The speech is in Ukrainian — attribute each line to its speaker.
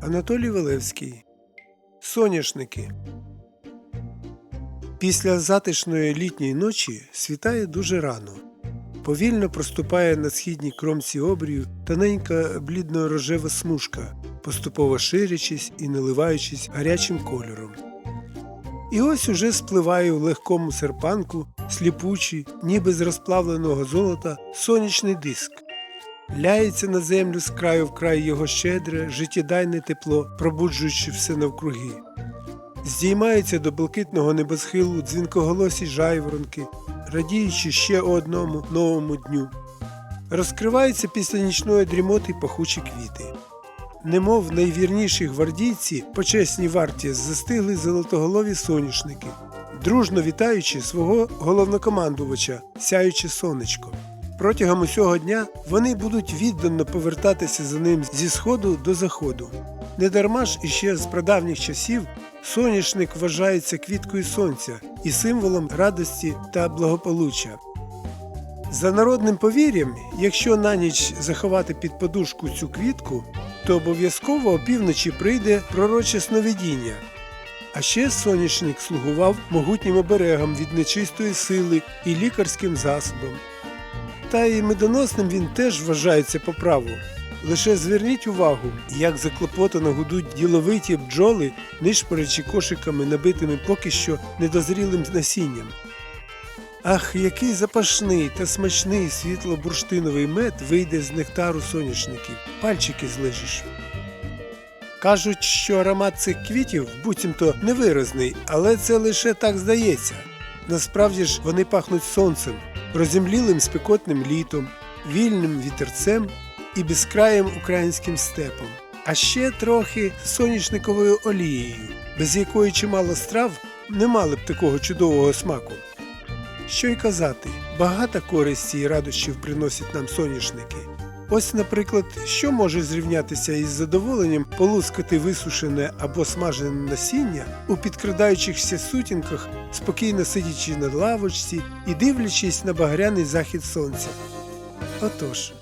Speaker 1: Анатолій Валевський. Соняшники. Після затишної літньої ночі світає дуже рано. Повільно проступає на східній кромці обрію тоненька блідно-рожева смужка, поступово ширячись і наливаючись гарячим кольором. І ось уже спливає в легкому серпанку сліпучий, ніби з розплавленого золота, сонячний диск. Ляється на землю з краю в край його щедре, життєдайне тепло, пробуджуючи все навкруги. Здіймаються до блакитного небосхилу дзвінкоголосі жайворонки, радіючи ще одному новому дню. Розкриваються після нічної дрімоти пахучі квіти. Немов найвірніші гвардійці, почесній варті застигли золотоголові соняшники, дружно вітаючи свого головнокомандувача, сяюче сонечко. Протягом усього дня вони будуть віддано повертатися за ним зі сходу до заходу. Недарма ж іще з прадавніх часів соняшник вважається квіткою сонця і символом радості та благополуччя. За народним повір'ям, якщо на ніч заховати під подушку цю квітку, то обов'язково опівночі прийде пророче сновидіння. А ще соняшник слугував могутнім оберегом від нечистої сили і лікарським засобом. Та й медоносним він теж вважається по праву. Лише зверніть увагу, як заклопотано гудуть діловиті бджоли, нишпорячи кошиками, набитими поки що недозрілим насінням. Ах, який запашний та смачний світло-бурштиновий мед вийде з нектару соняшників, пальчики злежиш. Кажуть, що аромат цих квітів буцімто невиразний, але це лише так здається. Насправді ж вони пахнуть сонцем, розімлілим спекотним літом, вільним вітерцем і безкраєм українським степом, а ще трохи соняшниковою олією, без якої чимало страв не мали б такого чудового смаку. Що й казати, багато користі і радощів приносять нам соняшники. Ось, наприклад, що може зрівнятися із задоволенням полускати висушене або смажене насіння у підкрадаючихся сутінках, спокійно сидячи на лавочці і дивлячись на багряний захід сонця. Отож,